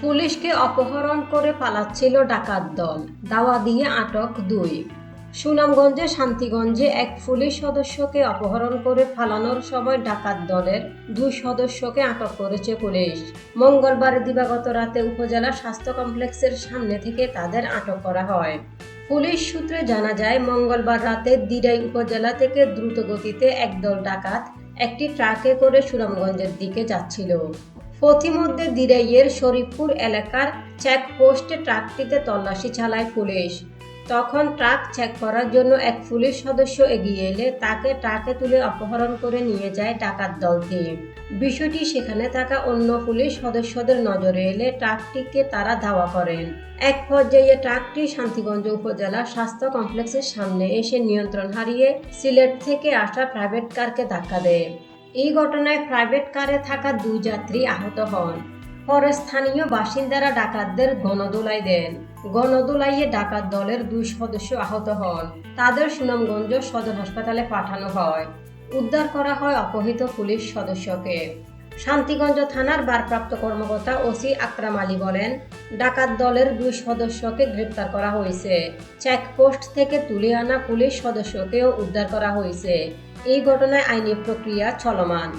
পুলিশকে অপহরণ করে পালাচ্ছিল ডাকাত দল। দাওয়া দিয়ে আটক দুই। সুনামগঞ্জে শান্তিগঞ্জে এক পুলিশ সদস্যকে অপহরণ করে ফালানোর সময় ডাকাত দলের দুই সদস্যকে আটক করেছে পুলিশ। মঙ্গলবার দিবাগত রাতে উপজেলা স্বাস্থ্য কমপ্লেক্সের সামনে থেকে তাদের আটক করা হয়। পুলিশ সূত্রে জানা যায়, মঙ্গলবার রাতে দিরাই উপজেলা থেকে দ্রুত গতিতে একদল ডাকাত একটি ট্রাকে করে সুনামগঞ্জের দিকে যাচ্ছিল। পথিমধ্যে দিরাইয়ের শরীফপুর এলাকার চেকপোস্টে ট্রাকটিতে তল্লাশি চালায় পুলিশ। তখন ট্রাক চেক করার জন্য এক পুলিশ সদস্য এগিয়ে এলে তাকে ট্রাকে তুলে অপহরণ করে নিয়ে যায় ডাকাত দলটি। বিষয়টি সেখানে থাকা অন্য পুলিশ সদস্যদের নজরে এলে ট্রাকটিকে তারা ধাওয়া করেন। এক পর্যায়ে ট্রাকটি শান্তিগঞ্জ উপজেলা স্বাস্থ্য কমপ্লেক্সের সামনে এসে নিয়ন্ত্রণ হারিয়ে সিলেট থেকে আসা প্রাইভেট কারকে ধাক্কা দেয়। এই ঘটনায় প্রাইভেট কারে থাকা দুই যাত্রী আহত হন। পরে স্থানীয় বাসিন্দারা ডাকাতদের গণদোলাই দেন। গণদোলাইয়ে ডাকাত দলের দুই সদস্য আহত হন। তাদের সুনামগঞ্জ সদর হাসপাতালে পাঠানো হয়। উদ্ধার করা হয় অপহৃত পুলিশ সদস্যকে। শান্তিগঞ্জ থানার ভারপ্রাপ্ত কর্মকর্তা ওসি আকরাম আলী বলেন, ডাকাত দলের দুই সদস্যকে গ্রেপ্তার করা হয়েছে। চেকপোস্ট থেকে তুলে আনা পুলিশ সদস্যকেও উদ্ধার করা হয়েছে। এই ঘটনায় আইনি প্রক্রিয়া চলমান।